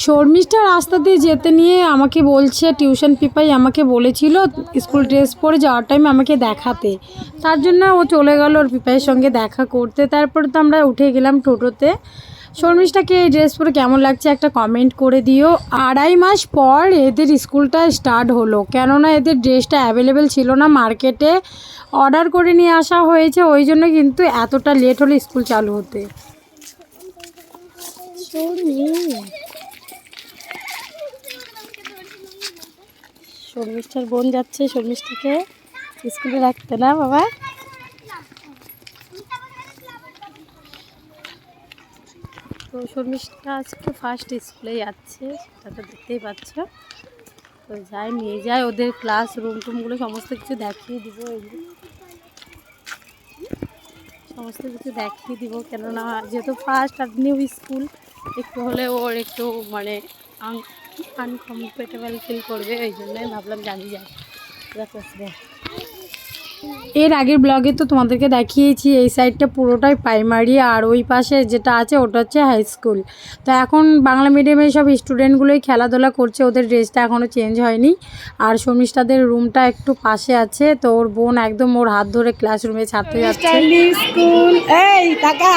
শর্মিষ্ঠা রাস্তা দিয়ে যেতে নিয়ে আমাকে বলছে, টিউশন পিপাই আমাকে বলেছিল স্কুল ড্রেস পরে যাওয়ার টাইমে আমাকে দেখাতে। তার জন্য ও চলে গেল ওর পিপাইয়ের সঙ্গে দেখা করতে। তারপরে তো আমরা উঠে গেলাম টোটোতে। শর্মিষ্ঠাকে এই ড্রেস পরে কেমন লাগছে একটা কমেন্ট করে দিও। আড়াই মাস পর এদের স্কুলটা স্টার্ট হলো। কেননা এদের ড্রেসটা অ্যাভেলেবেল ছিল না মার্কেটে। অর্ডার করে নিয়ে আসা হয়েছে, ওই জন্য কিন্তু এতটা লেট হলো স্কুল চালু হতে। শর্মিষ্ঠার বোন যাচ্ছে, শর্মিষ্ঠাকে স্কুলে রাখতে না বাবা? তো শর্মিষ্ঠা আজকে ফার্স্ট স্কুলে যাচ্ছে, সেটা তো দেখতেই পাচ্ছ। তো যাই, নিয়ে যায় ওদের ক্লাস রুম টুমগুলো সমস্ত কিছু দেখিয়ে দিব। এগুলো সমস্ত কিছু দেখিয়ে দিব। কেননা যেহেতু ফার্স্ট আর নিউ স্কুল একটু হলে ওর একটু মানে আনকমফর্টেবল ফিল করবে ওই জন্যই ভাবলাম জানি যাই। দেখো এর আগের ব্লগে তো তোমাদেরকে দেখিয়েছি এই সাইডটা পুরোটাই প্রাইমারি আর ওই পাশে যেটা আছে ওটা হচ্ছে হাই স্কুল তো এখন বাংলা মিডিয়ামে সব স্টুডেন্টগুলোই খেলাধুলা করছে ওদের ড্রেসটা এখনও চেঞ্জ হয়নি। আর শর্মিষ্ঠাদের রুমটা একটু পাশে আছে তো ওর বোন একদম ওর হাত ধরে ক্লাসরুমে ছাড়তে যাচ্ছে। স্কুল এই টাকা